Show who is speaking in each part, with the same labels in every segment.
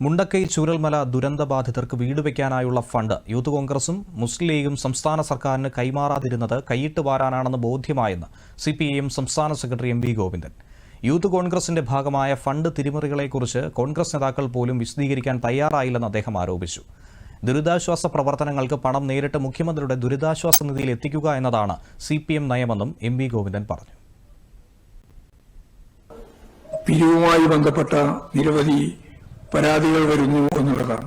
Speaker 1: മുണ്ടക്കൈ ചൂരൽമല ദുരന്തബാധിതർക്ക് വീട് വയ്ക്കാനായുള്ള fund. Youth കോൺഗ്രസും മുസ്ലിം ലീഗും സംസ്ഥാന സർക്കാരിന് കൈമാറാതിരുന്നത് കൈയിട്ട് വാരാനാണെന്ന് ബോധ്യമായെന്ന് സി പി ഐ എം സംസ്ഥാന secretary M V Govindan. Youth കോൺഗ്രസിന്റെ ഭാഗമായ ഫണ്ട് തിരിമറികളെക്കുറിച്ച് കോൺഗ്രസ് നേതാക്കൾ പോലും വിശദീകരിക്കാൻ തയ്യാറായില്ലെന്ന് അദ്ദേഹം ആരോപിച്ചു. ദുരിതാശ്വാസ പ്രവർത്തനങ്ങൾക്ക് പണം നേരിട്ട് മുഖ്യമന്ത്രിയുടെ ദുരിതാശ്വാസ നിധിയിൽ എത്തിക്കുക എന്നതാണ് സി പി എം നയമെന്നും എം വി ഗോവിന്ദൻ പറഞ്ഞു.
Speaker 2: പിരിവുമായി ബന്ധപ്പെട്ട നിരവധി പരാതികൾ വരുന്നു എന്നുള്ളതാണ്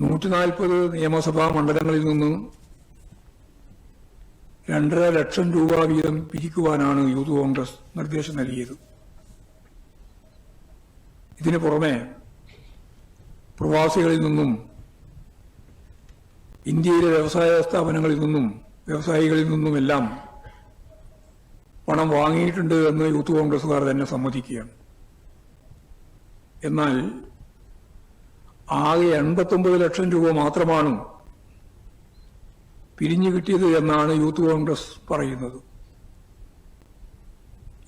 Speaker 2: നൂറ്റി നാൽപ്പത് നിയമസഭാ മണ്ഡലങ്ങളിൽ നിന്ന് രണ്ടര ലക്ഷം രൂപ വീതം പിരിക്കുവാനാണ് യൂത്ത് കോൺഗ്രസ് നിർദ്ദേശം നൽകിയത്. ഇതിനു പുറമെ പ്രവാസികളിൽ നിന്നും ഇന്ത്യയിലെ വ്യവസായ സ്ഥാപനങ്ങളിൽ നിന്നും വ്യവസായികളിൽ നിന്നുമെല്ലാം പണം വാങ്ങിയിട്ടുണ്ട് എന്ന് യൂത്ത് കോൺഗ്രസുകാർ തന്നെ സമ്മതിക്കുകയാണ്. എന്നാൽ ആകെ എൺപത്തൊമ്പത് ലക്ഷം രൂപ മാത്രമാണ് പിരിഞ്ഞു കിട്ടിയത് എന്നാണ് യൂത്ത് കോൺഗ്രസ് പറയുന്നത്.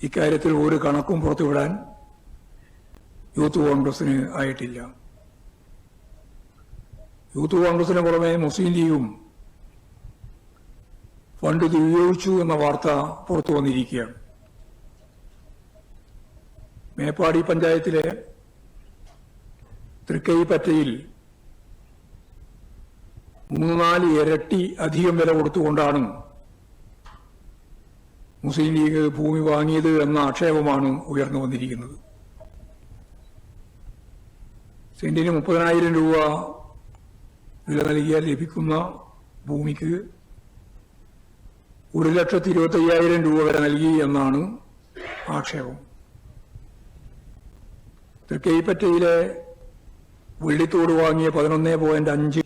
Speaker 2: ഇക്കാര്യത്തിൽ ഒരു കണക്കും പുറത്തുവിടാൻ യൂത്ത് കോൺഗ്രസിന് ആയിട്ടില്ല. യൂത്ത് കോൺഗ്രസിന് പുറമെ മുസ്ലിം ലീഗും ഫണ്ട് ദുരുപയോഗിച്ചു എന്ന വാർത്ത പുറത്തു വന്നിരിക്കുകയാണ്. മേപ്പാടി പഞ്ചായത്തിലെ തൃക്കൈപ്പറ്റയിൽ മൂന്ന് നാല് ഇരട്ടി അധികം വില കൊടുത്തുകൊണ്ടാണ് മുസ്ലിം ലീഗ് ഭൂമി വാങ്ങിയത് എന്ന ആക്ഷേപമാണ് ഉയർന്നു വന്നിരിക്കുന്നത്. സെന്റിന് മുപ്പതിനായിരം രൂപ വില നൽകിയാൽ ലഭിക്കുന്ന ഭൂമിക്ക് ഒരു ലക്ഷത്തി ഇരുപത്തി അയ്യായിരം രൂപ വരെ നൽകി എന്നാണ് ആക്ഷേപം. തൃക്കൈപ്പറ്റയിലെ വെള്ളിത്തോട് വാങ്ങിയ പതിനൊന്ന് പോയിന്റ് അഞ്ച്